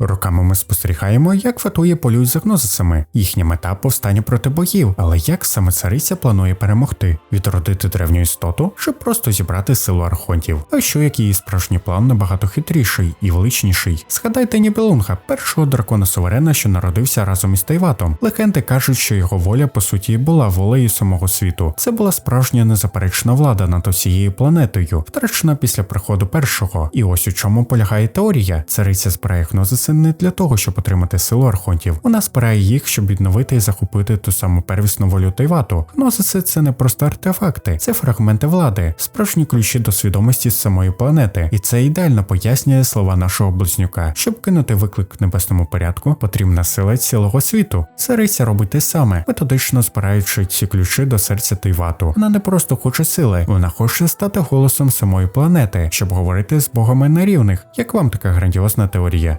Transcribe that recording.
Роками ми спостерігаємо, як фатує полюють за гнозисами. Їхня мета повстання проти богів, але як саме цариця планує перемогти, відродити древню істоту, щоб просто зібрати силу архонтів. А що як її справжній план набагато хитріший і величніший? Згадайте Нібелунга, першого дракона суверена, що народився разом із Тайватом. Легенди кажуть, що його воля по суті була волею самого світу. Це була справжня незаперечна влада над усією планетою, втрачена після приходу першого. І ось у чому полягає теорія. Цариця збирає гнозиси не для того, щоб отримати силу архонтів. Вона збирає їх, щоб відновити і захопити ту саму первісну волю Тайвату. Гнозиси це не просто артефакти, це фрагменти влади, справжні ключі до свідомості з самої планети. І це ідеально пояснює слова нашого близнюка. Щоб кинути виклик небесному порядку, потрібна сила цілого світу. Цариця робить те саме, методично збираючи ці ключі до серця Тайвату. Вона не просто хоче сили, вона хоче стати голосом самої планети, щоб говорити з богами на рівних. Як вам така грандіозна теорія?